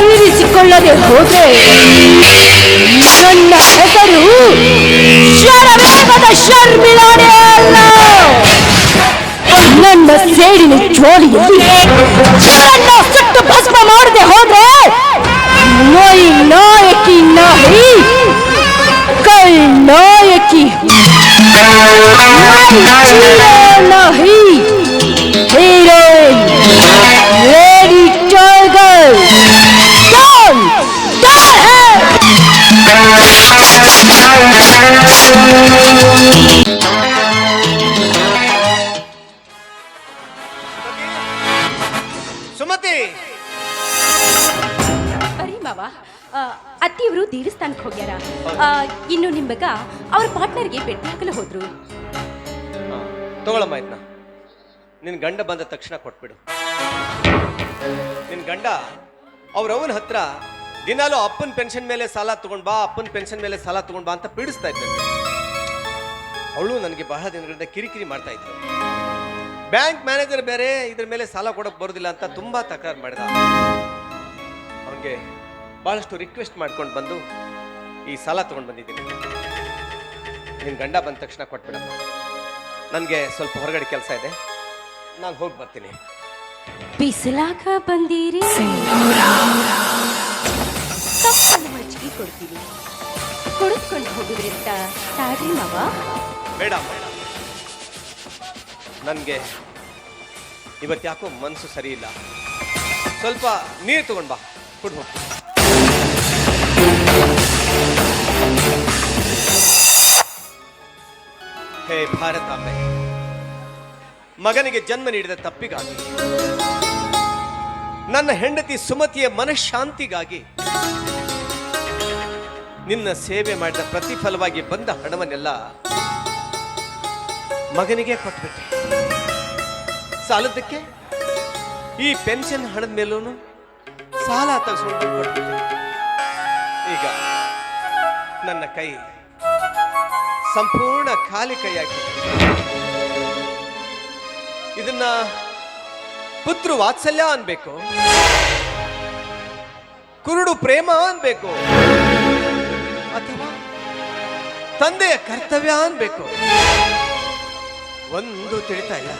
ತೀರಿಸಿಕೊಳ್ಳದೆ ಹೋದ್ರೆ ನನ್ನ ಹೆಸರು ಶರವೇಗದ ಶರ್ಮಿಳಾಡೆ ಅಲ್ಲ. ನನ್ನ ಸೇಡಿನ ಜೋಳಿಯಲ್ಲಿ ಶರಣ್ಣ ಸುಟ್ಟು ಭಸ್ಮ ಮಾಡದೆ ಹೋದ್ರೆ ನೋಯಿ ನಾಯಕಿ ನಾಯಿ, ಕೈ ನಾಯಕಿ ನಾಯಿ ಹೀರೋಯಿನ್ ಸುಮತಿ! ಅರಿ ಮಾವ ಆ, ಅತ್ತಿಯವರು ದೇವಸ್ಥಾನಕ್ಕೆ ಹೋಗ್ಯಾರ. ಆ, ಇನ್ನು ನಿಮ್ಮಗ ಮಗ ಅವ್ರ ಪಾರ್ಟ್ನರ್ಗೆ ಭೇಟಿ ಹಾಕಲು ಹೋದ್ರು ತಗೊಳಮ್ಮ ಇದನ್ನ ನಿನ್ ಗಂಡ ಬಂದ ತಕ್ಷಣ ಕೊಟ್ಬಿಡು. ನಿನ್ ಗಂಡ ಅವ್ರ ಅವನ ಹತ್ರ ದಿನಾಲು ಅಪ್ಪನ ಪೆನ್ಷನ್ ಮೇಲೆ ಸಾಲ ತಗೊಂಡ್ ಬಾ ಅಪ್ಪನ ಪೆನ್ಷನ್ ಮೇಲೆ ಸಾಲ ತಗೊಂಡ್ ಬಾ ಅಂತ ಪೀಡಿಸ್ತಾ ಇದ್ದಂತೆ ಅವಳು ನನಗೆ ಬಹಳ ದಿನಗಳಿಂದ ಕಿರಿಕಿರಿ ಮಾಡ್ತಾ ಇದ್ಲು. ಬ್ಯಾಂಕ್ ಮ್ಯಾನೇಜರ್ ಬೇರೆ, ಇದ್ರ ಮೇಲೆ ಸಾಲ ಕೊಡಕ್ ಬರೋದಿಲ್ಲ ಅಂತ ತುಂಬಾ ತಕರಾರು ಮಾಡಿದ. ಅವನಿಗೆ ಬಹಳಷ್ಟು ರಿಕ್ವೆಸ್ಟ್ ಮಾಡ್ಕೊಂಡು ಬಂದು ಈ ಸಾಲ ತಗೊಂಡ್ ಬಂದಿದ್ದೀನಿ. ನಿನ್ ಗಂಡ ಬಂದ ತಕ್ಷಣ ಕೊಟ್ಬಿಡಮ್ಮ ನನಗೆ ಸ್ವಲ್ಪ ಹೊರಗಡೆ ಕೆಲಸ ಇದೆ. ನಾನು ಹೋಗಿ ಬರ್ತೀನಿ. ಬಿಸಿಲಾಗ ಬಂದೀರಿ? ಕೊಡ್ತೀನಿ ಕುಡಿದ್ಕೊಂಡು ಹೋಗಿದ್ರಿಂದ ತಾಡ್ರಿ ಮಾವ ಬೇಡ. ನನಗೆ ಇವತ್ತು ಯಾಕೋ ಮನಸ್ಸು ಸರಿ ಇಲ್ಲ ಸ್ವಲ್ಪ ನೀರು ತಗೊಂಡ್ ಬಾ. ಕುಡ್ ಹೇ ಭಾರತ ಮಗನಿಗೆ ಜನ್ಮ ನೀಡಿದ ತಪ್ಪಿಗಾಗಿ, ನನ್ನ ಹೆಂಡತಿ ಸುಮತಿಯ ಮನಃಶಾಂತಿಗಾಗಿ, ನಿನ್ನ ಸೇವೆ ಮಾಡಿದ ಪ್ರತಿಫಲವಾಗಿ ಬಂದ ಹಣವನ್ನೆಲ್ಲ ಮಗನಿಗೆ ಕೊಟ್ಬಿಟ್ಟೆ. ಸಾಲದಕ್ಕೆ ಈ ಪೆನ್ಷನ್ ಹಣದ ಮೇಲೂ ಸಾಲ ತೆಗೆಸ್ಕೊಂಡು ಕೊಟ್ಬಿಟ್ಟೆ. ಈಗ ನನ್ನ ಕೈ ಸಂಪೂರ್ಣ ಖಾಲಿ ಕೈಯಾಗಿ ಇದನ್ನ ಪುತ್ರ ವಾತ್ಸಲ್ಯ ಅನ್ಬೇಕು, ಕುರುಡು ಪ್ರೇಮ ಅನ್ಬೇಕು, ಅಥವಾ ತಂದೆಯ ಕರ್ತವ್ಯ ಅನ್ಬೇಕು. ಒಂದು ತಿಳಿತಾ ಇಲ್ಲ.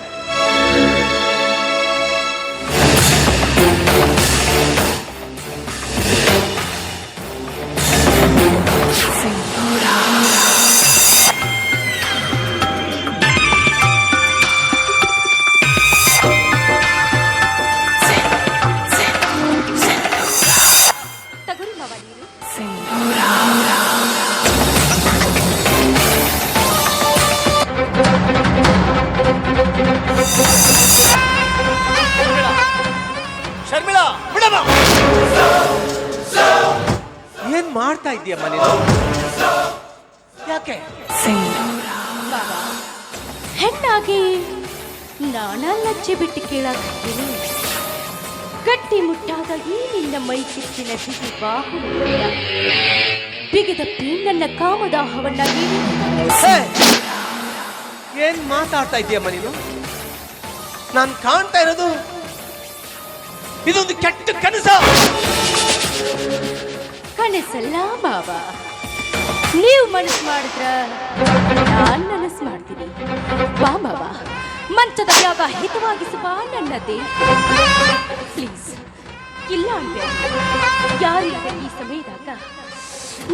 ಮಾತಾಡ್ತಾ ಇದೀಯಮ್ಮ ನೀನು? ನಾನು ಕಾಣ್ತಾ ಇರೋದು ಇದೊಂದು ಕೆಟ್ಟ ಕನಸ. ಕನಸಲ್ಲ ಬಾಬಾ ನೀವು ಮನಸ್ಸು ಮಾಡಿದ್ರ ನಾನು ಮನಸ್ಸು ಮಾಡ್ತೀನಿ. ಬಾ ಬಾಬಾ ಮಂಚದ ಯಾಗ ಬಾ ನನ್ನದೇ ಪ್ಲೀಸ್ ಇಲ್ಲ ಅಂದ್ರೆ ಯಾರಿಲ್ಲ ಈ ಸಮಯದಾಗ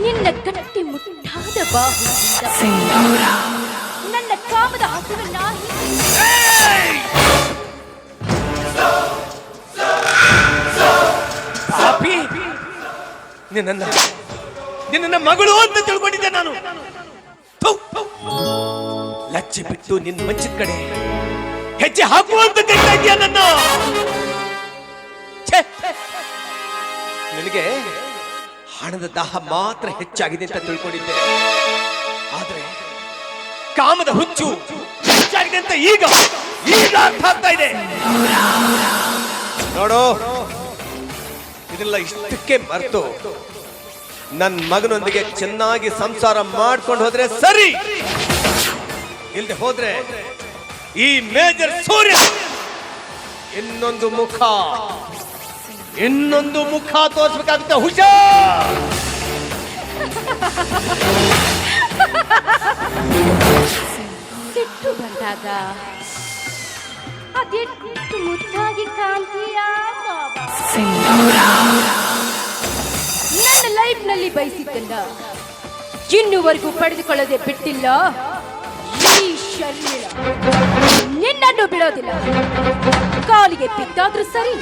ನಿನ್ನ ಕಟ್ಟಿ ಮುಟ್ಟಾದ ಬಾಹುದಿಂದ ನನ್ನ ಕಾಮದ ಹಸುವನ್ನ ಪಾಪಿ ನಿನ್ನ ನಿನ್ನ ಮಗಳು ಅಂತ ತಿಳ್ಕೊಂಡಿದ್ದೆ ನಾನು. ಲಚ್ಚಿ ಬಿಟ್ಟು ನಿನ್ನ ಮಂಚದ ಕಡೆ ಹೆಜ್ಜೆ ಹಾಕುವಂತ ಕರಿತಾ ಇದೆಯಾ ನನ್ನ! ನಿನಗೆ ಹಣದ ದಾಹ ಮಾತ್ರ ಹೆಚ್ಚಾಗಿದೆ ಅಂತ ತಿಳ್ಕೊಂಡಿದ್ದೆ. ಕಾಮದ ಹುಚ್ಚು. ಹೆಚ್ಚಾಗಿದೆ ಅಂತ ಈಗ ಈಗ ಅರ್ಥ ಆಗ್ತಾ ಇದೆ. ನೋಡು ಇದೆಲ್ಲ ಇಷ್ಟಕ್ಕೆ ಮರೆತು. ನನ್ನ ಮಗನೊಂದಿಗೆ ಚೆನ್ನಾಗಿ ಸಂಸಾರ ಮಾಡ್ಕೊಂಡು ಹೋದ್ರೆ ಸರಿ. ಇಲ್ಲದೆ ಹೋದ್ರೆ ಈ ಮೇಜರ್ ಸೂರ್ಯ ಇನ್ನೊಂದು ಮುಖ. ಇನ್ನೊಂದು ಮುಖ ತೋರಿಸ್ಬೇಕಾಗುತ್ತೆ. ಹುಷಾರ್. ಸಿಟ್ಟು ಬಂದಾಗ. ಅದೆಷ್ಟು ಮುದ್ದಾಗಿ ಕಾಣ್ತೀಯ ನನ್ನ ಲೈಫ್ನಲ್ಲಿ ಬಯಸಿದ್ದಲ್ಲ ಇನ್ನುವರೆಗೂ ಪಡೆದುಕೊಳ್ಳದೆ ಬಿಟ್ಟಿಲ್ಲ. ಈ ನಿನ್ನನ್ನು ಬಿಡೋದಿಲ್ಲ. ಕಾಲಿಗೆ ಬಿದ್ದಾದ್ರೂ ಸರಿ,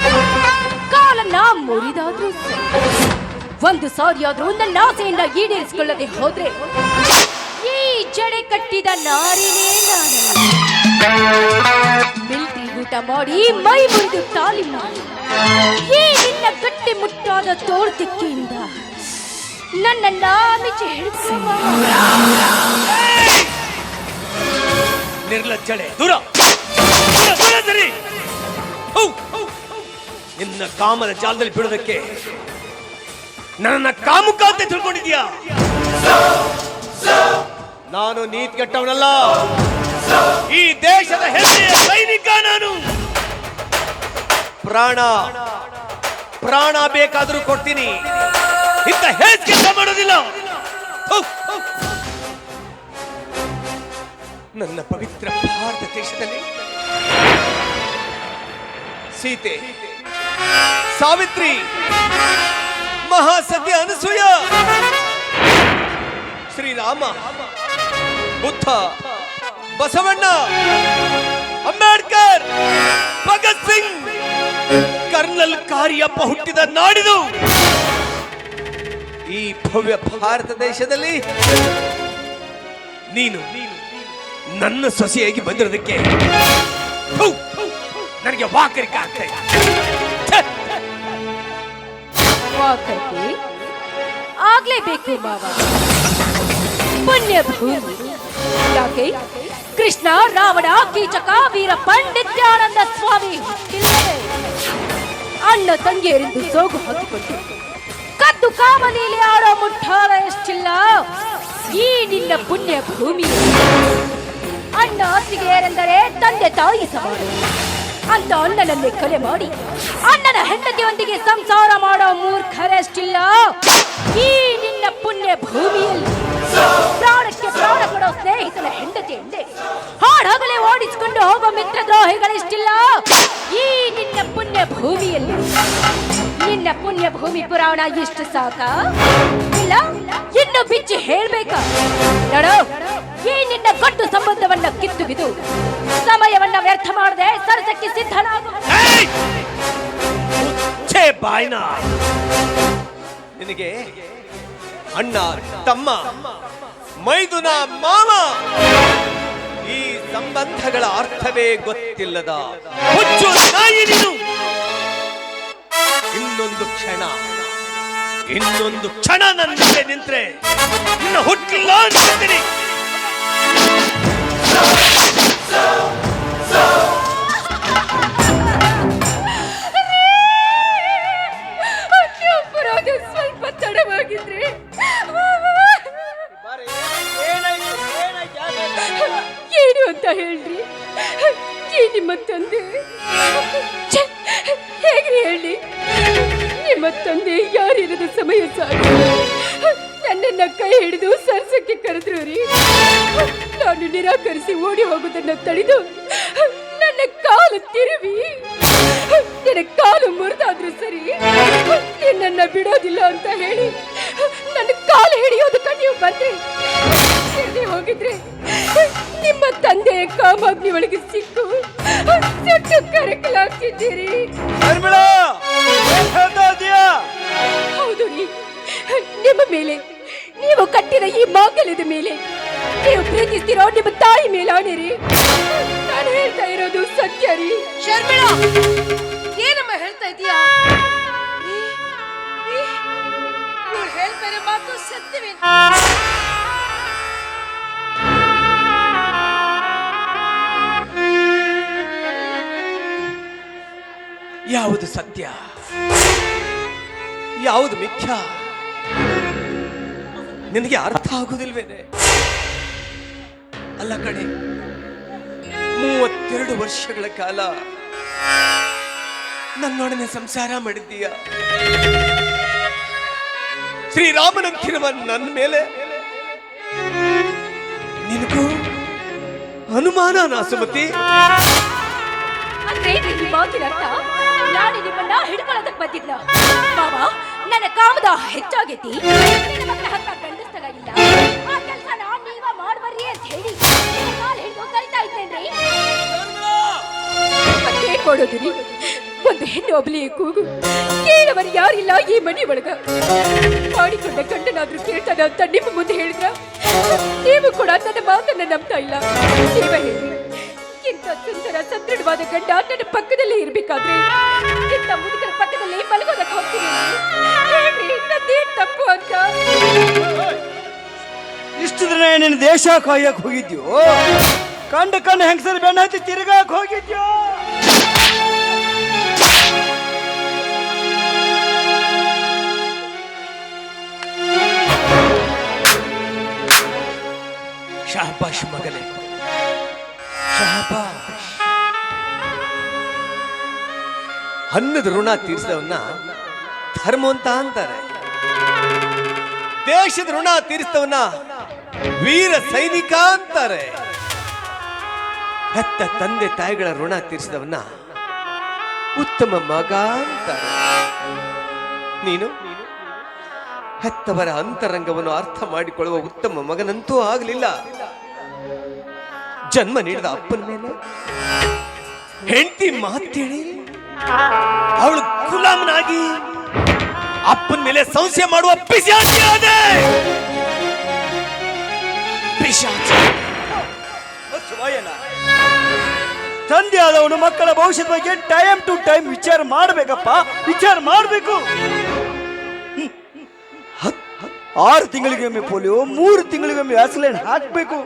ಕಾಲನ್ನ ಮುರಿದಾದ್ರೂ ಸರಿ. ಒಂದು ಸಾರಿಯಾದ್ರೂ ನನ್ನ ಆಸೆಯನ್ನ ಈಡೇರಿಸಿಕೊಳ್ಳದೆ ಹೋದ್ರೆ ಜಡೆ ಕಟ್ಟಿದ ನಾರಿನೇ ನಾನಲ್ಲ ಮಿಲ್ಟ್ರಿ ಊಟ ಮಾಡಿ ಮೈ ಮುರಿದು ತಾಲಿ ನಿನ್ನ ಗಟ್ಟಿ ಮುಟ್ಟಾದ ತೋಳ್ತಿಕ್ಕಿಯಿಂದ ನನ್ನ ಹಿಡಿದು ನಿರ್ಲಜ್ಜಳೆ, ದೂರ. ನಿನ್ನ ಕಾಮದ ಜಾಲದಲ್ಲಿ ಬಿಡೋದಕ್ಕೆ ನನ್ನ ಕಾಮುಕ ಅಂತ ತಿಳ್ಕೊಂಡಿದ್ಯಾ ನಾನು ನೀತಿ ಕೆಟ್ಟವನಲ್ಲ ಈ ದೇಶದ ಹೆಮ್ಮೆಯ ಸೈನಿಕ ನಾನು. ಪ್ರಾಣ ಪ್ರಾಣ ಬೇಕಾದರೂ ಕೊಡ್ತೀನಿ. ಇಂಥ ಕೆಲಸ ಮಾಡೋದಿಲ್ಲ. ನನ್ನ ಪವಿತ್ರ ಭಾರತ ದೇಶದಲ್ಲಿ ಸೀತೆ, ಸಾವಿತ್ರಿ, ಮಹಾಸತ್ಯ ಅನಸೂಯ, ಶ್ರೀರಾಮ ಬುದ್ಧ, ಬಸವಣ್ಣ, ಅಂಬೇಡ್ಕರ್, ಭಗತ್ ಸಿಂಗ್, ಕರ್ನಲ್ ಕಾರ್ಯಪ್ಪ ಹುಟ್ಟಿದ ನಾಡಿದು. ಈ ಭವ್ಯ ಭಾರತ ದೇಶದಲ್ಲಿ ನೀನು ನನ್ನ ಸೊಸೆಯಾಗಿ ಬಂದಿರೋದಕ್ಕೆ ನನಗೆ ವಾಕರಿಕೆ ಆಗ್ತಾ! ವಾಕರ್ತಿ ಆಗ್ಲೇಬೇಕು ಮಾವ. ಪುಣ್ಯ ಭೂಮಿ ಯಾಕೆ ಕೃಷ್ಣ, ರಾವಣ, ಕೀಚಕ, ವೀರ ಪಂಡಿತ್ಯಾನಂದ ಸ್ವಾಮಿ? ಅಣ್ಣ ತಂಗಿಯರಿಂದು ಸೋಗು ಹಾಕಿಕೊಂಡು, ಕದ್ದು ಕಾಮನೀಲಿ ಆಡೋ ಮುಟ್ಟಾಳ ಎಷ್ಟಿಲ್ಲ? ಈ ನಿನ್ನ ಪುಣ್ಯ ಭೂಮಿ. ಅಣ್ಣ ಅತ್ತಿಗೆಯರೆಂದರೆ ತಂದೆ ತಾಯಿ ಸಮಾನ. ಅಂತ ಅಣ್ಣನನ್ನೇ ಕಲೆ ಮಾಡಿ, ಅಣ್ಣನ ಹೆಂಡತಿಯೊಂದಿಗೆ ಸಂಸಾರ ಮಾಡೋ ಮೂರ್ಖರೆಷ್ಟಿಲ್ಲ? ಈ ನಿನ್ನ ಪುಣ್ಯ ಭೂಮಿಯಲ್ಲಿ ಪ್ರಾಣಕ್ಕೆ ಪ್ರಾಣ ಕೊಡೋ ಸ್ನೇಹಿತನ ಹೆಂಡತಿಯಂದೆ ಹಾಡಾಗಲೇ ಓಡಿಸಿಕೊಂಡು ಹೋಗೋ ಮಿತ್ರ ದ್ರೋಹಿಗಳಿಷ್ಟಿಲ್ಲ ಈ ನಿನ್ನ ಪುಣ್ಯ ಭೂಮಿಯಲ್ಲಿ, ನಿನ್ನ ಪುಣ್ಯ ಭೂಮಿ ಪುರಾಣ ಇಷ್ಟು ಸಾಕ? ಇಲ್ಲ, ಇನ್ನು ಬಿಚ್ಚಿ ಹೇಳ್ಬೇಕ? ನೋಡೋ, ಈ ನಿನ್ನ ಕಟ್ಟು ಸಂಬಂಧವನ್ನ ಕಿತ್ತು ಬಿದು ಸಮಯವನ್ನ ವ್ಯರ್ಥ ಮಾಡದೆ ಸರಸಕ್ಕೆ ಸಿದ್ಧನಾಗು. ಬಾಯ್ನ! ನಿನಗೆ ಅಣ್ಣ, ತಮ್ಮ ಮೈದುನ ಮಾವ ಈ ಸಂಬಂಧಗಳ ಅರ್ಥವೇ ಗೊತ್ತಿಲ್ಲದ ಹುಚ್ಚು ನಾಯಿ ನೀನು. ಇನ್ನೊಂದು ಕ್ಷಣ ಇನ್ನೊಂದು ಕ್ಷಣ ನನ್ನ ಜೊತೆ ನಿಂತ್ರೆ. ನಿನ್ನ ಹುಟ್ಟಿಲ್ಲ ಅಂತೀನಿ. ಅಂತ ಹೇಳ್ರಿ. ನಿಮ್ಮ ತಂದೆ. ಹೇಗ್ರಿ ಹೇಳಿ? ನಿಮ್ಮ ತಂದೆ ಯಾರಿರದ ಸಮಯ ಸಾಕು ನನ್ನನ್ನ ಕೈ ಹಿಡಿದು ಸರಸಕ್ಕೆ ಕರೆದ್ರು ರೀ. ನಾನು ನಿರಾಕರಿಸಿ ಓಡಿ ಹೋಗೋದನ್ನ ತಡೆದು ನನ್ನ ಕಾಲು ತಿರುವಿ. ನನ್ನ ಕಾಲು ಮುರಿದಾದ್ರು ಸರಿ ನನ್ನ ಬಿಡೋದಿಲ್ಲ ಅಂತ ಹೇಳಿ ನನ್ನ ಕಾಲು ಹಿಡಿಯೋದಕ್ಕೆ ನೀವು ಬಂದ್ರಿ. ಹೋಗಿದ್ರೆ? ನಿಮ್ಮ ತಂದೆ ಕಾಮಾಗ್ನಿ ಒಳಗೆ ಸಿಕ್ಕು. ಸುಟ್ಟು ಕರಕಲಾಗ್ತಿದ್ದೀರಿ. ಹೌದು ರೀ. ನಿಮ್ಮ ಮೇಲೆ ನೀವು ಕಟ್ಟಿದ ಈ ಮಾಗಲದ ಮೇಲೆ ನೀವು ಪ್ರೀತಿಸ್ತಿರೋ ನಿಮ್ಮ ತಾಯಿ ಮೇಲೆ ಆಡಿರಿ ನಾನು ಹೇಳ್ತಾ ಇರೋದು ಸತ್ಯ ರೀ. ಶರ್ಮಿಳಾ ಏನಮ್ಮ ಹೇಳ್ತಾ ಇದೀಯಾ? ಹೇಳ್ತಾರೆ ಹೇಳ್ತಾ ಮಾತು ಸತ್ಯವೇ? ಯಾವುದು ಸತ್ಯ? ಯಾವುದು ಮಿಥ್ಯ? ನಿನಗೆ ಅರ್ಥ ಆಗುದಿಲ್ವೇನೆ? ಅಲ್ಲ ಕಡೆ ಮೂವತ್ತೆರಡು ವರ್ಷಗಳ ಕಾಲ ನನ್ನೊಡನೆ ಸಂಸಾರ ಮಾಡಿದ್ದೀಯ? ಶ್ರೀರಾಮನಂತಿರುವ ನನ್ನ ಮೇಲೆ ನಿನಗೂ ಅನುಮಾನ ನಾಸುಮತಿ ನಾನು ನಿಮ್ಮನ್ನ ಹಿಡ್ಕೊಳ್ಳೋದಕ್ಕೆ ಬಂದಿದ್ನ ಮಾವ, ನನ್ನ ಕಾಮದ ಹೆಚ್ಚಾಗೈತಿ. ನಿನ್ನ ಮಕ್ಕಳ ಹಕ್ಕ ಆ ನೀವ ಅಂತ ಹೇಳಿ ಒಂದು ಹೆಣ್ಣು ಒಬ್ಳಿಯ ಕೂಗು. ಕೇಳವರು ಯಾರಿಲ್ಲ ಈ ಮನೆ ಒಳಗ. ಮಾಡಿಕೊಂಡ ಗಂಡನಾದ್ರೂ ಕೇಳ್ತಾನ ಅಂತ ನಿಮ್ಮ ಮುಂದೆ ಹೇಳಿದ್ರ? ನೀವು ಕೂಡ ನನ್ನ ಮಾತನ್ನ ನಂಬ್ತಾ ಇಲ್ಲ. ನೀವ ಹೇಳಿ. ಸುಂದರ ಸದೃಢವಾದ ಗಂಡ ನನ್ನ ಪಕ್ಕದಲ್ಲೇ ಇರ್ಬೇಕಾದ್ರೆ ಮುದುಕರ ಪಕ್ಕದಲ್ಲಿ ಮಲಗೋದಕ್ಕೆ ಹೋಗ್ತೀನಿ. ತಪ್ಪು ಅಂತ? ಇಷ್ಟು ದಿನ ನಿನ್ನ ದೇಶ ಕಾಯಕ್ ಹೋಗಿದ್ಯೋ? ಕಂಡು ಕಂಡ ಹೆಂಗಸರು ಬೆನ್ನ ಹತ್ತಿ ತಿರುಗಾಕ್ ಹೋಗಿದ್ಯೋ? ಶಾಬಾಷ್ ಮಗನೇ. ಶಾಬಾಷ್ ಅನ್ನದ ಋಣ ತೀರಿಸಿದವನ್ನ ಧರ್ಮ ಅಂತ ಅಂತಾರೆ. ದೇಶದ ಋಣ ತೀರಿಸಿದವನ್ನ ವೀರ ಸೈನಿಕ ಅಂತಾರೆ. ಹೆತ್ತ ತಂದೆ ತಾಯಿಗಳ ಋಣ ತೀರಿಸಿದವನ್ನ ಉತ್ತಮ ಮಗ ಅಂತಾರೆ. ನೀನು? ಹೆತ್ತವರ ಅಂತರಂಗವನ್ನು ಅರ್ಥ ಮಾಡಿಕೊಳ್ಳುವ ಉತ್ತಮ ಮಗನಂತೂ ಆಗಲಿಲ್ಲ. ಜನ್ಮ ನೀಡಿದ ಅಪ್ಪನ ಮೇಲೆ. ಹೆಂಡತಿ ಮಾತೇಳಿ ಅವಳು ಗುಲಾಮನಾಗಿ ಅಪ್ಪನ ಮೇಲೆ ಸಂಶಯ ಮಾಡುವ ಪಿಶಾಚಿ ಆದೆ. ಪಿಶಾಚಿ. ತಂದೆ ಆದವನು ಮಕ್ಕಳ ಭವಿಷ್ಯದ ಬಗ್ಗೆ ಟೈಮ್ ಟು ಟೈಮ್ ವಿಚಾರ ಮಾಡಬೇಕಪ್ಪ. ವಿಚಾರ ಮಾಡಬೇಕು. ಆರು ತಿಂಗಳಿಗೊಮ್ಮೆ ಪೋಲಿಯೋ ಮೂರು ತಿಂಗಳಿಗೊಮ್ಮೆ ವ್ಯಾಸಲೈನ್ ಹಾಕಬೇಕು.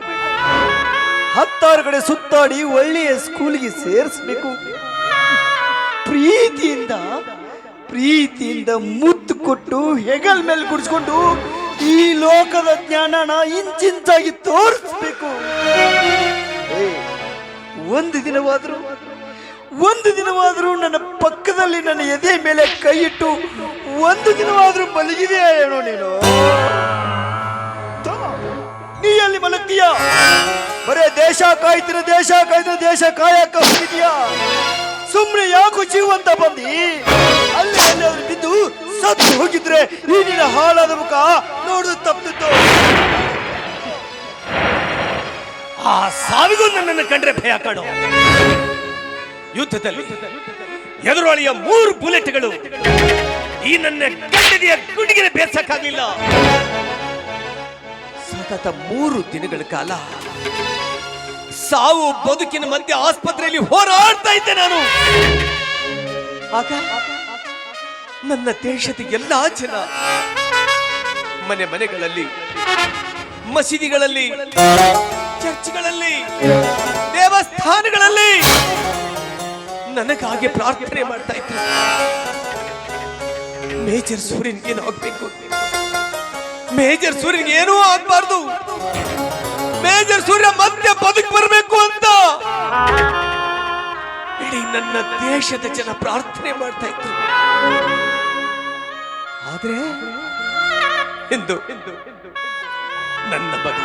ಹತ್ತಾರು ಕಡೆ ಸುತ್ತಾಡಿ ಒಳ್ಳೆಯ ಸ್ಕೂಲ್ಗೆ ಸೇರಿಸ್ಬೇಕು. ಪ್ರೀತಿಯಿಂದ ಪ್ರೀತಿಯಿಂದ ಮುತ್ತು ಕೊಟ್ಟು, ಹೆಗಲ್ ಮೇಲೆ ಕುಡಿಸ್ಕೊಂಡು ಈ ಲೋಕದ ಜ್ಞಾನನ ಇಂಚಿಂಚಾಗಿ ತೋರಿಸ್ಬೇಕು. ಒಂದು ದಿನವಾದರೂ ಒಂದು ದಿನವಾದರೂ ನನ್ನ ಪಕ್ಕದಲ್ಲಿ ನನ್ನ ಎದೆ ಮೇಲೆ ಕೈ ಇಟ್ಟು ಒಂದು ದಿನವಾದರೂ ಮಲಗಿದೆಯಾ ಏನೋ ನೀನು? ನೀ ಅಲ್ಲಿ ಮಲಗ್ತೀಯ? ಬರೇ ದೇಶ ಕಾಯ್ತಿರ ದೇಶ ಕಾಯ್ತಿರ, ದೇಶ ಕಾಯಕ ಹೋಗಿದ್ಯಾ ಸುಮ್ನೆ ಯಾಕೋ ಜೀವಂತ ಬಂದಿ? ಅಲ್ಲಿ ಅವ್ರು ಬಿದ್ದು ಸತ್ತು ಹೋಗಿದ್ರೆ ಈ ಹಾಳಾದ ಮುಖ ನೋಡುದು ತಪ್ಪಿತ್ತು ಆ ಸಾವಿಗೂ ನನ್ನನ್ನು ಕಂಡ್ರೆ ಭಯ ಕಾಡು. ಯುದ್ಧದಲ್ಲಿ ಎದುರಾಳಿಯ ಮೂರು ಬುಲೆಟ್ಗಳು ಈ ನನ್ನ ಗಂಡದಿಯ ಗುಂಡಿಗೆ ಬೇರ್ಸಕ್ಕಾಗಲಿಲ್ಲ ಸತತ ಮೂರು ದಿನಗಳ ಕಾಲ ಸಾವು ಬದುಕಿನ ಮಧ್ಯೆ ಆಸ್ಪತ್ರೆಯಲ್ಲಿ ಹೋರಾಡ್ತಾ ಇದ್ದೆ ನಾನು. ಆಗ ನನ್ನ ದೇಶದ ಎಲ್ಲಾ ಜನ ಮನೆ ಮನೆಗಳಲ್ಲಿ, ಮಸೀದಿಗಳಲ್ಲಿ, ಚರ್ಚ್ಗಳಲ್ಲಿ, ದೇವಸ್ಥಾನಗಳಲ್ಲಿ ನನಗಾಗಿ ಪ್ರಾರ್ಥನೆ ಮಾಡ್ತಾ ಇದ್ರು. ಮೇಜರ್ ಸೂರ್ಯನ್ಗೆ ಏನು ಆಗ್ಬೇಕು ಮೇಜರ್ ಸೂರ್ಯನ್ಗೆ ಏನೂ ಆಗ್ಬಾರ್ದು. ಮೇಜರ್ ಸೂರ್ಯ ಮತ್ತೆ ಬದುಕು ಬರಬೇಕು ಅಂತ. ಇಡೀ ನನ್ನ ದೇಶದ ಜನ ಪ್ರಾರ್ಥನೆ ಮಾಡ್ತಾ ಇದ್ರು. ಆದ್ರೆ ಇಂದು ನನ್ನ ಮಗ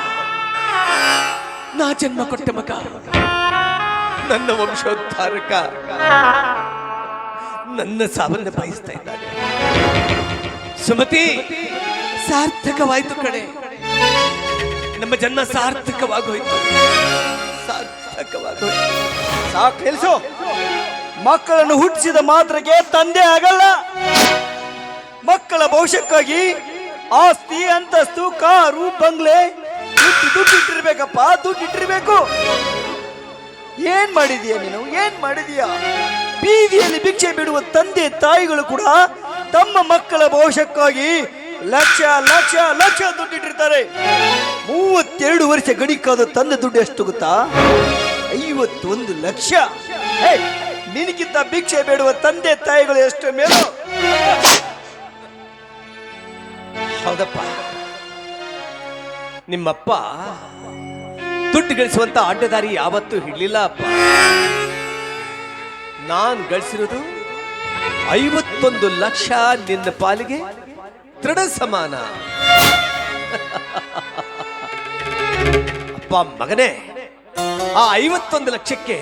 ನಾ ಜನ್ಮ ಕೊಟ್ಟ ಮಗ. ನನ್ನ ವಂಶೋದ್ಧಾರಕ. ನನ್ನ ಸಾವನ್ನ ಬಯಸ್ತಾ ಇದ್ದಾನೆ. ಸುಮತಿ, ಸಾರ್ಥಕವಾಯ್ತು ಕಡೆ ನಮ್ಮ ಜನ್ಮ ಸಾರ್ಥಕವಾಗೋಯ್ತು. ಸಾರ್ಥಕವಾಗೋಯ್ತು. ಸಾಕು ಮಕ್ಕಳನ್ನು ಹುಟ್ಟಿಸಿದ ಮಾತ್ರಕ್ಕೆ ತಂದೆ ಆಗಲ್ಲ. ಮಕ್ಕಳ ಭವಿಷ್ಯಕ್ಕಾಗಿ ಆಸ್ತಿ, ಅಂತಸ್ತು, ಕಾರು, ಬಂಗ್ಲೆ, ದುಡ್ಡು ದುಡ್ಡು ಇಟ್ಟಿರ್ಬೇಕಪ್ಪ, ದುಡ್ಡು ಇಟ್ಟಿರ್ಬೇಕು. ಏನ್ ಮಾಡಿದೀಯ ನೀನು? ಏನ್ ಮಾಡಿದೀಯ? ಬೀದಿಯಲ್ಲಿ ಭಿಕ್ಷೆ ಬಿಡುವ ತಂದೆ ತಾಯಿಗಳು ಕೂಡ ತಮ್ಮ ಮಕ್ಕಳ ಭವಿಷ್ಯಕ್ಕಾಗಿ ಲಕ್ಷ ಲಕ್ಷ ಲಕ್ಷ ದುಡ್ಡು ಇಟ್ಟಿರ್ತಾರೆ. ಮೂವತ್ತೆರಡು ವರ್ಷ ಗಡಿಕಾದ ತಂದೆ ದುಡ್ಡು ಎಷ್ಟು ಗೊತ್ತಾ? ಐವತ್ತೊಂದು ಲಕ್ಷ. ನಿನಗಿಂತ ಭಿಕ್ಷೆ ಬೇಡುವ ತಂದೆ ತಾಯಿಗಳು ಎಷ್ಟು ಮೇಲೋ? ಹೌದಪ್ಪ. ನಿಮ್ಮಪ್ಪ ದುಡ್ಡು ಗಳಿಸುವಂತ ಅಡ್ಡದಾರಿ ಯಾವತ್ತೂ ಹಿಡಲಿಲ್ಲ ಅಪ್ಪ. ನಾನ್ ಗಳಿಸಿರೋದು ಐವತ್ತೊಂದು ಲಕ್ಷ ನಿನ್ನ ಪಾಲಿಗೆ ದೃಢ ಸಮಾನ. ಅಪ್ಪ, ಮಗನೇ, ಆ ಐವತ್ತೊಂದು ಲಕ್ಷಕ್ಕೆ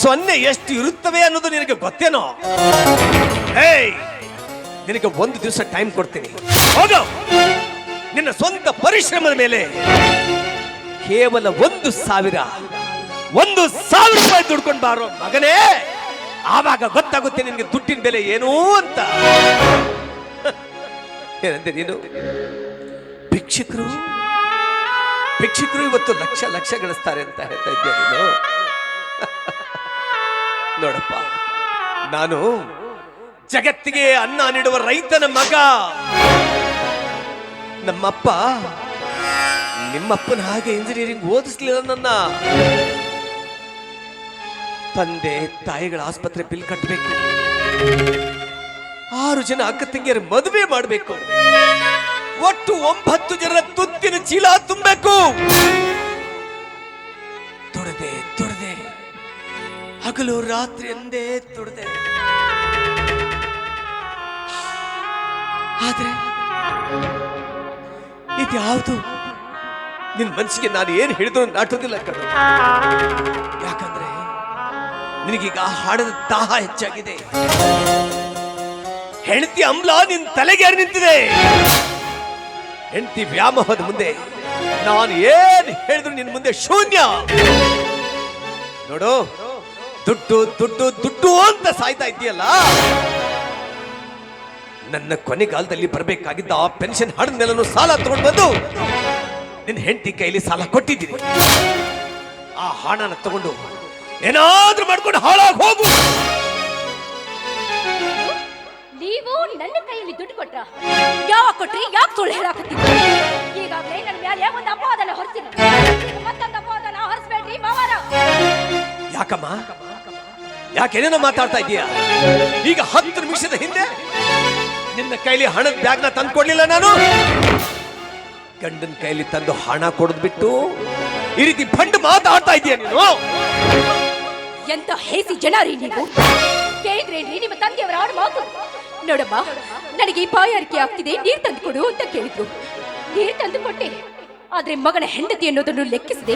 ಸೊನ್ನೆ ಎಷ್ಟು ಇರುತ್ತವೆ ಅನ್ನೋದು ನಿನಗೆ ಗೊತ್ತೇನೋ? ಏಯ್, ನಿನಗೆ ಒಂದು ದಿವಸ ಟೈಮ್ ಕೊಡ್ತೀನಿ. ಹೋಗು. ನಿನ್ನ ಸ್ವಂತ ಪರಿಶ್ರಮದ ಮೇಲೆ ಕೇವಲ ಒಂದು ಸಾವಿರ ಒಂದು ಸಾವಿರ ರೂಪಾಯಿ ದುಡ್ಕೊಂಡು ಬಾರೋ ಮಗನೇ. ಆವಾಗ ಗೊತ್ತಾಗುತ್ತೆ ನಿನಗೆ ದುಡ್ಡಿನ ಬೆಲೆ ಏನು ಅಂತ. ಏನಂತೆ ನೀನು? ಭಿಕ್ಷಕರು? ಭಿಕ್ಷಕರು ಇವತ್ತು ಲಕ್ಷ ಲಕ್ಷ ಗಳಿಸ್ತಾರೆ ಅಂತ ಹೇಳ್ತಾ ಇದ್ದೆ ನೀನು? ನೋಡಪ್ಪ, ನಾನು ಜಗತ್ತಿಗೆ ಅನ್ನ ನೀಡುವ ರೈತನ ಮಗ. ನಮ್ಮಪ್ಪ, ನಿಮ್ಮಪ್ಪನ ಹಾಗೆ ಇಂಜಿನಿಯರಿಂಗ್ ಓದಿಸ್ಲಿಲ್ಲ ನನ್ನ. ತಂದೆ, ತಾಯಿಗಳ ಆಸ್ಪತ್ರೆ ಬಿಲ್ ಕಟ್ಟಬೇಕು ಆರು ಜನ ಅಕ್ಕ ತಂಗಿಯರ ಮದುವೆ ಮಾಡಬೇಕು. ಒಟ್ಟು ಒಂಬತ್ತು ಜನರ ತುತ್ತಿನ ಚೀಲ ತುಂಬಬೇಕು. ದುಡದೆ ತೊಡದೆ. ಹಗಲು ರಾತ್ರಿ ಎಂದೇ ದುಡದೆ ಆದ್ರೆ ಇದ್ಯಾವುದು ನಿನ್ ಮನಸ್ಸಿಗೆ ನಾನು ಏನು ಹೇಳಿದ್ರು ನಾಟೋದಿಲ್ಲ ಕಣ ಯಾಕಂದ್ರೆ ನಿನಗೀಗ ಹಾಡದ ದಾಹ ಹೆಚ್ಚಾಗಿದೆ. ಹೆಂಡತಿ ಅಮ್ಲ ನಿನ್ ತಲೆಗೆ ಯಾರು ನಿಂತಿದೆ? ಹೆಂಡತಿ ವ್ಯಾಮೋಹದ ಮುಂದೆ ನಾನು ಏನ್ ಹೇಳಿದ್ರು ನಿನ್ ಮುಂದೆ ಶೂನ್ಯ. ನೋಡು, ದುಡ್ಡು ದುಡ್ಡು ದುಡ್ಡು ಅಂತ ಸಾಯ್ತಾ ಇದೆಯಲ್ಲ ನನ್ನ ಕೊನೆಗಾಲದಲ್ಲಿ ಬರಬೇಕಾಗಿದ್ದ ಆ ಪೆನ್ಷನ್ ಹಣನೆಲ್ಲನು ಸಾಲ ತಗೊಂಡು ಬಂದು ನಿನ್ನ ಹೆಂಡತಿ ಕೈಲಿ ಸಾಲ ಕೊಟ್ಟಿದ್ದೀನಿ. ಆ ಹಣನ ತಗೊಂಡು ಏನಾದ್ರೂ ಮಾಡ್ಕೊಂಡು ಹಾಳಾಗಿ ಹೋಗು. ನೀವು ನನ್ನ ಕೈಯಲ್ಲಿ ದುಡ್ಡು ಕೊಟ್ಟ ಯಾವಾಗ ಕೊಟ್ರಿ? ಯಾಕೆ ಸುಳ್ಳು ಹೇಳಾಕತ್ತಿ ಈಗಾಗಲೇ ನನ್ನ ಮೇಲೆ ಒಂದು ಅಪವಾದನ ಹೊರಿಸಿನ ಮತ್ತೊಂದು ಅಪವಾದನ ಹೊರಿಸ್ಬೇಡ್ರಿ ಮಾವಾರ. ಯಾಕಮ್ಮ? ಯಾಕೇನೇನೋ ಮಾತಾಡ್ತಾ ಇದ್ದೀಯ? ಈಗ ಹತ್ತು ನಿಮಿಷದ ಹಿಂದೆ ನಿನ್ನ ಕೈಲಿ ಹಣದ ಬ್ಯಾಗ್ನ ತಂದು ಕೊಡ್ಲಿಲ್ಲ ನಾನು? ಗಂಡನ ಕೈಲಿ ತಂದು ಹಣ ಕೊಡದ್ಬಿಟ್ಟು ಈ ರೀತಿ ಫಂಡ್ ಮಾತಾಡ್ತಾ ಇದೀಯ ನೀನು? ಎಂತ ಹೇಸಿ ಜನ ರೀ ನೀವು? ಕೇಳಿದ್ರೇನ್ರಿ ನಿಮ್ಮ ತಂದೆಯವರ ಆಡು ಮಾತು? ನೋಡಮ್ಮ, ನನಗೆ ಈ ಬಾಯಾರಿಕೆ ಆಗ್ತಿದೆ, ನೀರ್ ತಂದುಕೊಡು ಅಂತ ಕೇಳಿದ್ರು. ನೀರ್ ತಂದು ಕೊಟ್ಟೆ. ಆದ್ರೆ ಮಗನ ಹೆಂಡತಿ ಅನ್ನೋದನ್ನು ಲೆಕ್ಕಿಸದೆ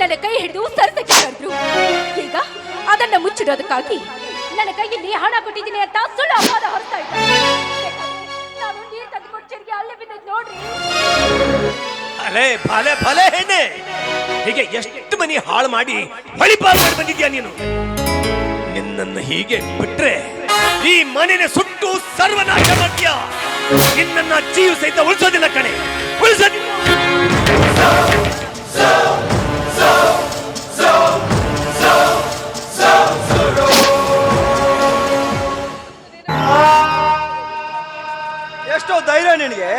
ನನ್ನ ಕೈ ಹಿಡಿದು ಸರಸಕ್ಕೆ ಕರೆದ್ರು. ಈಗ ಅದನ್ನ ಮುಚ್ಚಿಡೋದಕ್ಕಾಗಿ ನನ್ನ ಕೈಯಲ್ಲಿ ಹಣ ಕೊಟ್ಟಿದ್ದೀನಿ ಅಂತ ಸುಳ್ಳು ಅಪವಾದ ಹೊರತಾ ನಾನು ನೀರು ತಂದು ಅಲ್ಲೇ ನೋಡ್ರಿ. ಹೀಗೆ ಎಷ್ಟು ಮನಿ ಹಾಳು ಮಾಡಿ ಬಳಿಪಾಲ್ ಮಾಡಿ ಬಂದಿದ್ಯಾ ನೀನು? ನಿನ್ನನ್ನು ಹೀಗೆ ಬಿಟ್ರೆ ಈ ಮನೆನ ಸುಟ್ಟು ಸರ್ವನಾಶ ಮಾಡ್ತೀಯ ನಿನ್ನ ಜೀವ ಸಹಿತ ಉಳಿಸೋದಿಲ್ಲ ಕಣೆ. ಉಳಿಸೋದಿಲ್ಲ ಎಷ್ಟೋ ಧೈರ್ಯ ನಿನಗೆ.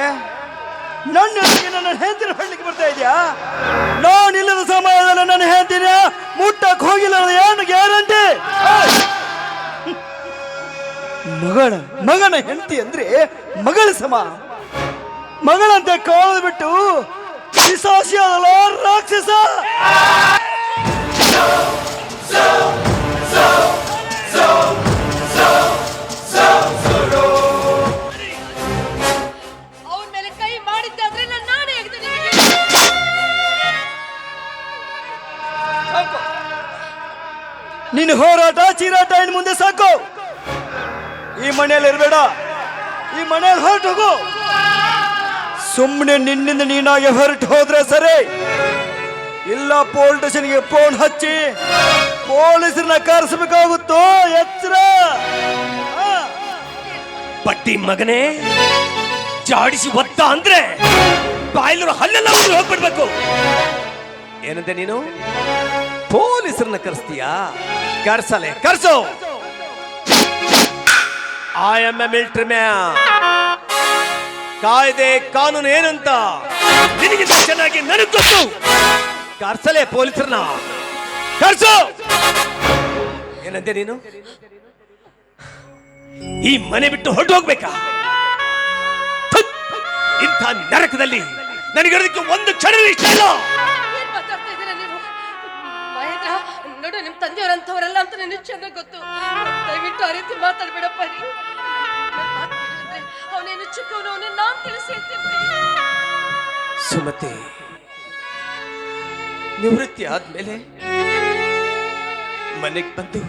ನನ್ನ ನನ್ನ ಹೆಂಡತಿನ ಬರ್ತಾ ಇದೆಯಾ? ನಾನಿಲ್ಲದ ಸಮಯದಲ್ಲಿ ನನ್ನ ಹೆಂಡತಿನ ಮುಟ್ಟಕ್ ಮಗಳ ಮಗನ ಹೆಂಡತಿ ಅಂದ್ರೆ ಮಗಳ ಸಮ. ಮಗಳಂತೆ ಕಾಳದು ಬಿಟ್ಟು ಪಿಸಾಸಿ ಅದಲ್ಲ ರಾಕ್ಷಸ. ಅವನ ಮೇಲೆ ಕೈ ಮಾಡಿದ್ದಾದ್ರೆ ನಾನು ನಾನೇ ನಿನ್ನ ಹೋರಾಟ ಚೀರಾಟ ಇನ್ ಮುಂದೆ ಸಾಕು. ಈ ಮನೆಯಲ್ಲಿ ಇರಬೇಡ. ಈ ಮನೆಯಲ್ಲಿ ಹೊರಟು ಹೋಗು. ಸುಮ್ಮನೆ ನಿನ್ನಿಂದ ನೀನಾಗಿ ಹೊರಟು ಹೋದ್ರೆ ಸರಿ. ಇಲ್ಲ, ಪೋಲ್ ಸ್ಟೇಷನ್ಗೆ ಫೋನ್ ಹಚ್ಚಿ ಪೊಲೀಸರನ್ನ ಕರೆಸಬೇಕಾಗುತ್ತೋ? ಎಚ್ಚರ. ಪಟ್ಟಿ ಮಗನೇ, ಜಾಡಿಸಿ ಒತ್ತ ಅಂದ್ರೆ ಬಾಯ್ಲರು ಹಲ್ಲೆಲ್ಲ ಹೋಗ್ಬಿಡ್ಬೇಕು. ಏನಂತೆ ನೀನು? ಪೊಲೀಸರನ್ನ ಕರೆಸ್ತೀಯಾ? ಕರ್ಸಲೆ, ಕರ್ಸು. I am a military man ಕಾಯ್ದೆ ಕಾನೂನು ಏನಂತ? ನಿನಗಿಂತ ಚೆನ್ನಾಗಿ ನನಗ್ ಗೊತ್ತು. ಕರ್ಸಲೇ ಪೊಲೀಸರನ್ನ. ಕರ್ಸು! ಏನಂತೆ ನೀನು? ಈ ಮನೆ ಬಿಟ್ಟು ಹೊರಟು ಹೋಗ್ಬೇಕಾ! ಇಂಥ ನರಕದಲ್ಲಿ ನನಗಿರೋದಕ್ಕೆ ಒಂದು ಕ್ಷಣ ಇಷ್ಟ ಇಲ್ಲ ನೋಡು ನಿಮ್ ತಂದೆಯವರಂತವರಲ್ಲ ಅಂತ ನನಗೆ ಚೆನ್ನಾಗಿ ಗೊತ್ತು. ದಯವಿಟ್ಟು ಆ ರೀತಿ ಮಾತಾಡ್ಬಿಡಪ್ಪ ಅವನೇನು ಚಿಕ್ಕವನು ಅವನನ್ನ ನಾನ್ ತಿಳಿಸಿ ಸುಮತಿ, ನಿವೃತ್ತಿ ಆದ್ಮೇಲೆ ಮನೆಗೆ ಬಂದು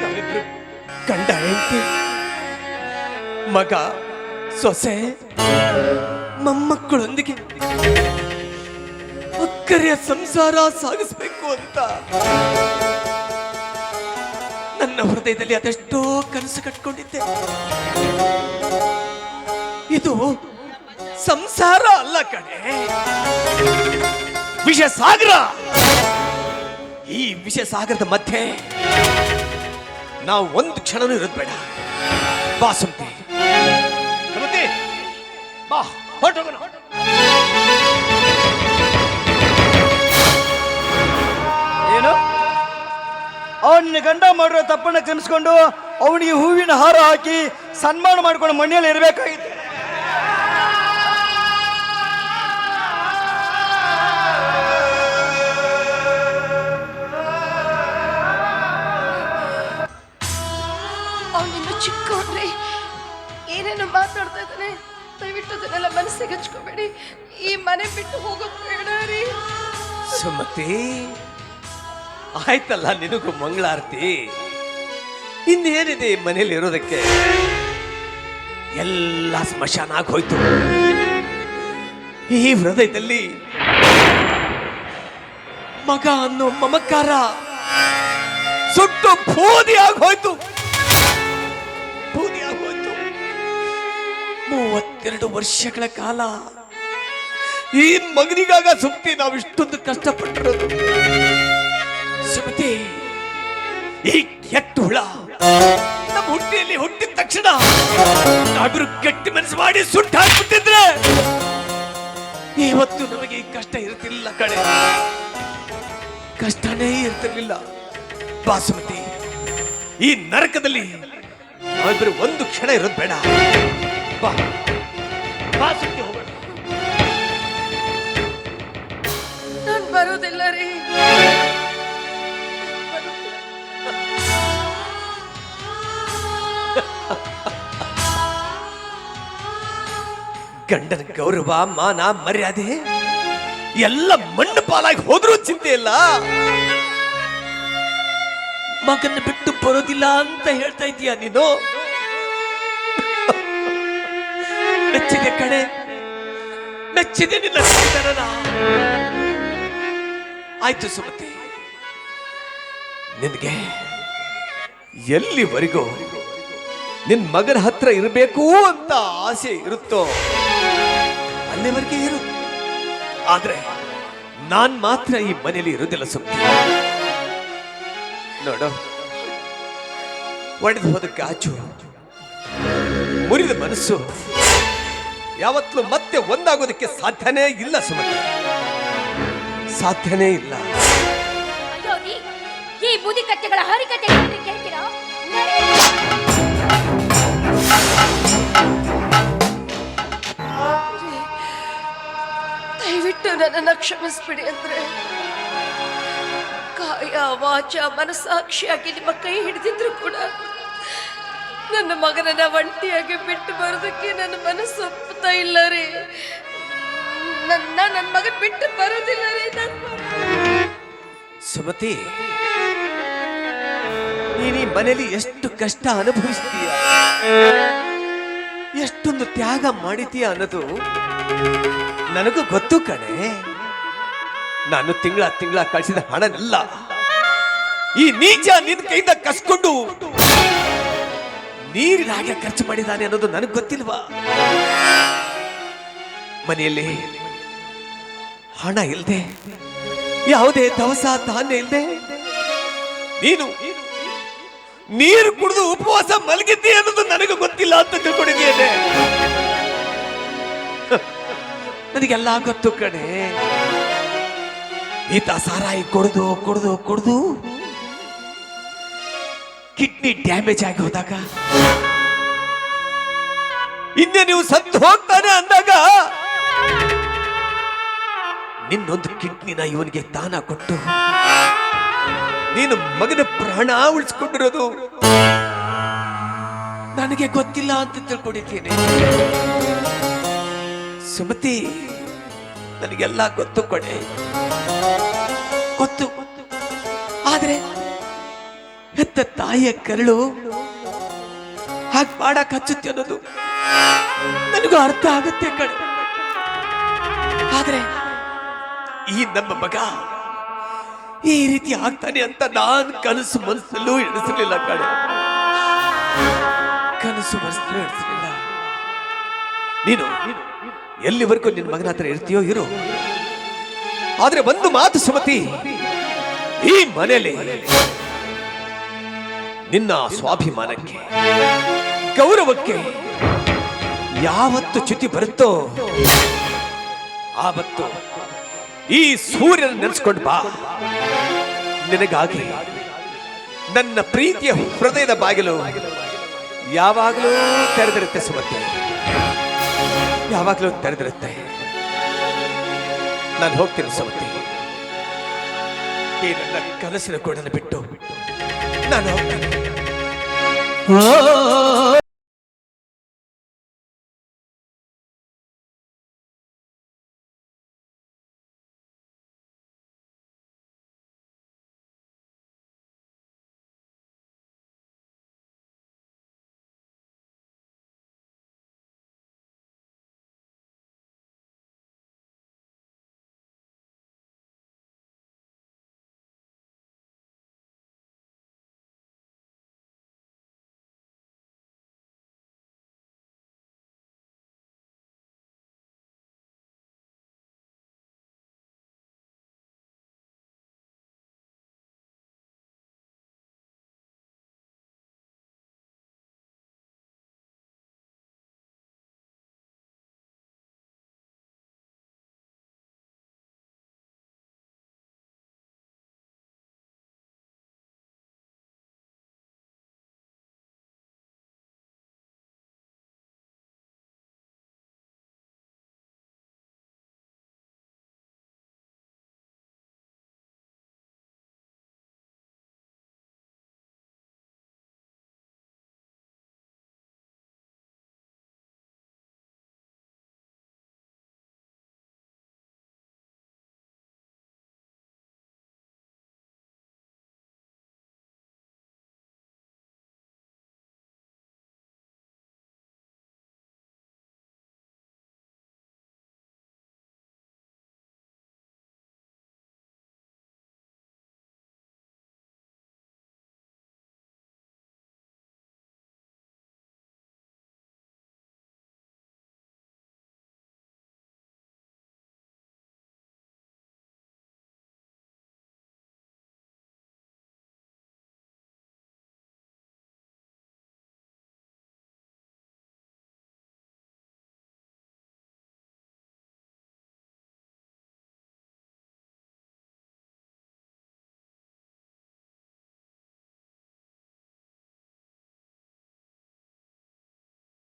ನಾವಿಬ್ರು ಗಂಡ ಹೆಂಡತಿ, ಮಗ, ಸೊಸೆ, ಮೊಮ್ಮಕ್ಕಳೊಂದಿಗೆ ಅಕ್ಕರೆಯ ಸಂಸಾರ ಸಾಗಿಸ್ಬೇಕು ಅಂತ. ನನ್ನ ಹೃದಯದಲ್ಲಿ ಅದೆಷ್ಟೋ ಕನಸು ಕಟ್ಕೊಂಡಿದ್ದೆ. ಇದು ಸಂಸಾರ ಅಲ್ಲ ಕಣೆ. ವಿಷ ಸಾಗರ ಈ ವಿಷ ಸಾಗರದ ಮಧ್ಯೆ ನಾವು ಒಂದು ಕ್ಷಣನೂ ಇರೋದು ಬೇಡ. ಬಾ ಸುಮ್ತಿ. ಬಾ ಅವನ ಗಂಡ ಮಾಡಿರೋ ತಪ್ಪನ್ನ ಕನಸ್ಕೊಂಡು ಅವನಿಗೆ ಹೂವಿನ ಹಾರ ಹಾಕಿ ಸನ್ಮಾನ ಮಾಡ್ಕೊಂಡು ಮನೆಯಲ್ಲಿ ಇರಬೇಕಾಗಿತ್ತು. ಅವನಿನ್ನು ಚಿಕ್ಕವನ್ರಿ ಏನೇನು ಮಾತಾಡ್ತಾ ಇದ್ದಾನೆ ದಯವಿಟ್ಟು ಅದನ್ನೆಲ್ಲ ಮನಸ್ಸಿಗೆ ಹಚ್ಕೋಬೇಡಿ. ಈ ಮನೆ ಬಿಟ್ಟು ಹೋಗೋದು ಬೇಡ ರೀ. ಸುಮತಿ ಆಯ್ತಲ್ಲ, ನಿನಗೂ ಮಂಗಳಾರತಿ. ಇನ್ನೇನಿದೆ ಮನೇಲಿ ಇರೋದಕ್ಕೆ ಎಲ್ಲ ಸ್ಮಶಾನ ಆಗೋಯ್ತು. ಈ ಹೃದಯದಲ್ಲಿ ಮಗ ಅನ್ನೋ ಮಮಕಾರ ಸುಟ್ಟು ಬೂದಿ ಆಗೋಯ್ತು. ಬೂದಿ ಆಗೋಯ್ತು. ಮೂವತ್ತೆರಡು ವರ್ಷಗಳ ಕಾಲ ಈ ಮಗನಿಗಾಗ ನಾವು ಇಷ್ಟೊಂದು ಕಷ್ಟಪಟ್ಟಿರೋದು. ಸುಮತಿ ಈ ಕೆಟ್ಟ ಹುಳ ನಮ್ಮ ಹುಟ್ಟಿಯಲ್ಲಿ ಹುಟ್ಟಿದ ತಕ್ಷಣ ನಾವಿರು ಗಟ್ಟಿ ಮನಸ್ಸು ಮಾಡಿ ಸುಟ್ಟು ಹಾಕ್ಬಿಟ್ಟಿದ್ರೆ ಇವತ್ತು ನಮಗೆ ಈ ಕಷ್ಟ ಇರುತ್ತಿಲ್ಲ ಕಡೆ ಕಷ್ಟನೇ ಇರ್ತಿರ್ಲಿಲ್ಲ. ಬಾಸುಮತಿ, ಈ ನರಕದಲ್ಲಿ ನಾವಿಬ್ಬರು ಒಂದು ಕ್ಷಣ ಇರೋದು ಬೇಡ. ಬಾ. ಬಾಸುಮತಿ ಹೋಗೋಣ. ನಾನು ಬರೋದಿಲ್ಲ ರೀ. ಗಂಡನ ಗೌರವ, ಮಾನ, ಮರ್ಯಾದೆ ಎಲ್ಲ ಮಣ್ಣು ಪಾಲಾಗಿ ಹೋದ್ರೂ ಚಿಂತೆ ಇಲ್ಲ. ಮಗನ ಬಿಟ್ಟು ಬರೋದಿಲ್ಲ ಅಂತ ಹೇಳ್ತಾ ಇದೀಯ ನೀನು? ಮೆಚ್ಚಿದೆ ಕಣೆ. ಮೆಚ್ಚಿದೆ ನಿನ್ನ. ಆಯ್ತು ಸುಮತಿ, ನಿನಗೆ ಎಲ್ಲಿವರೆಗೂ ನಿನ್ ಮಗನ ಹತ್ರ ಇರಬೇಕು ಅಂತ ಆಸೆ ಇರುತ್ತೋ? ಅಲ್ಲಿವರೆಗೆ ಇರು. ಆದ್ರೆ ನಾನ್ ಮಾತ್ರ ಈ ಮನೆಯಲ್ಲಿ ಇರುವುದಿಲ್ಲ ಸುಮ್ಮನೆ ನೋಡು, ಒಡೆದು ಹೋದ ಗಾಜು, ಮುರಿದ ಮನಸ್ಸು, ಯಾವತ್ತೂ ಮತ್ತೆ ಒಂದಾಗೋದಕ್ಕೆ ಸಾಧ್ಯನೇ ಇಲ್ಲ ಸುಮತಿ. ಸಾಧ್ಯನೇ ಇಲ್ಲ. ಈ ಬೂದಿ ಕಟ್ಟೆಗಳ ಹರಿಕತೆ ಕೇಳ್ತೀರಾ ದಯವಿಟ್ಟು ನನ್ನನ್ನು ಕ್ಷಮಿಸ್ಬಿಡಿ ಅಂದ್ರೆ. ಕಾಯ, ವಾಚ, ಮನಸ್ಸಾಕ್ಷಿಯಾಗಿ ನಿಮ್ಮ ಕೈ ಹಿಡಿದಿದ್ರು ಕೂಡ ನನ್ನ ಮಗನನ್ನ ಒಂಟಿಯಾಗಿ ಬಿಟ್ಟು ಬರೋದಕ್ಕೆ ನನ್ನ ಮನಸ್ಸು ಒಪ್ಪುತ್ತಾ ಇಲ್ಲ ರೀ. ನನ್ನ ನನ್ನ ಮಗನ್ ಬಿಟ್ಟು ಬರೋದಿಲ್ಲ ರೀ ಸುಮತಿ, ನೀನು ಮನೇಲಿ ಎಷ್ಟು ಕಷ್ಟ ಅನುಭವಿಸ್ತೀಯ? ಎಷ್ಟೊಂದು ತ್ಯಾಗ ಮಾಡಿದೀಯ ಅನ್ನೋದು ನನಗೂ ಗೊತ್ತು ಕಣೆ. ನಾನು ತಿಂಗಳ ತಿಂಗಳ ಕಳಿಸಿದ ಹಣನೆಲ್ಲ ಈ ನೀಚ ನಿನ್ ಕೈಯಿಂದ ಕಸ್ಕೊಂಡು ನೀರಿನ ಹಾಗೆ ಖರ್ಚು ಮಾಡಿದ್ದಾನೆ ಅನ್ನೋದು ನನಗೆ ಗೊತ್ತಿಲ್ವಾ? ಮನೆಯಲ್ಲಿ ಹಣ ಇಲ್ಲದೆ ಯಾವುದೇ ದವಸ ಧಾನ್ಯ ಇಲ್ಲದೆ ನೀನು ನೀರು ಕುಡಿದು ಉಪವಾಸ ಮಲಗಿದ್ದೀ ಅನ್ನೋದು ನನಗೆ ಗೊತ್ತಿಲ್ಲ ಅಂತ ತಿಳ್ಕೊಂಡಿದ್ದೇನೆ. ನನಗೆಲ್ಲ ಗೊತ್ತು ಕಣೆ. ಈತ ಸಾರಾಯಿ ಕುಡಿದು ಕುಡಿದು ಕುಡಿದು ಕಿಡ್ನಿ ಡ್ಯಾಮೇಜ್ ಆಗಿ ಹೋದಾಗ ಹಿಂದೆ ನೀವು ಸತ್ತು ಹೋಗ್ತಾನೆ ಅಂದಾಗ ನಿನ್ನೊಂದು ಕಿಡ್ನಿನ ಇವನಿಗೆ ದಾನ ಕೊಟ್ಟು ನೀನು ಮಗನ ಪ್ರಾಣ ಉಳಿಸ್ಕೊಂಡಿರೋದು? ನನಗೆ ಗೊತ್ತಿಲ್ಲ ಅಂತ ತಿಳ್ಕೊಂಡಿದ್ದೇನೆ. ಸುಮತಿ, ನನಗೆಲ್ಲ ಗೊತ್ತು ಕೊಡೆ. ಗೊತ್ತು. ಆದ್ರೆ ಹೆತ್ತ ತಾಯಿಯ ಕರಳು ಹಾಗೆ ಮಾಡಕ್ ಹಚ್ಚುತ್ತೆ ಅನ್ನೋದು ನನಗೂ ಅರ್ಥ ಆಗುತ್ತೆ ಕಡೆ ಆದ್ರೆ ಈ ನಮ್ಮ ಮಗ ಈ ರೀತಿ ಆಗ್ತಾನೆ ಅಂತ ನಾನು ಕನಸು ಮನಸ್ಸಲ್ಲೂ ಎಣಿಸಲಿಲ್ಲ ಕಡೆ ಕನಸು ಮನಸ್ಸಲ್ಲೂ ಎಣಿಸಲಿಲ್ಲ. ನೀನು, ಎಲ್ಲಿವರೆಗೂ ನಿನ್ನ ಮಗನ ಹತ್ರ ಇರ್ತೀಯೋ ಇರು. ಆದ್ರೆ ಒಂದು ಮಾತು ಸುಮತಿ, ಈ ಮನೆಯಲ್ಲಿ ನಿನ್ನ ಸ್ವಾಭಿಮಾನಕ್ಕೆ, ಗೌರವಕ್ಕೆ ಯಾವತ್ತು ಚ್ಯುತಿ ಬರುತ್ತೋ, ಆವತ್ತು ಈ ಸೂರ್ಯನ ನೆನೆಸ್ಕೊಂಡು ಬಾ. ನಿನಗಾಗಿ ನನ್ನ ಪ್ರೀತಿಯ ಹೃದಯದ ಬಾಗಿಲು ಯಾವಾಗಲೂ ತೆರೆದಿರುತ್ತೆ ಸುಮತಿ. ಯಾವಾಗಲೂ ತೆರೆದಿರುತ್ತೆ. ನಾನು ಹೋಗ್ತೀನಿ ಸುಮತಿ. ಈ ನನ್ನ ಕನಸಿನ ಕೂಡನ್ನು ಬಿಟ್ಟು ನಾನು ಹೋಗ್ತೀನಿ.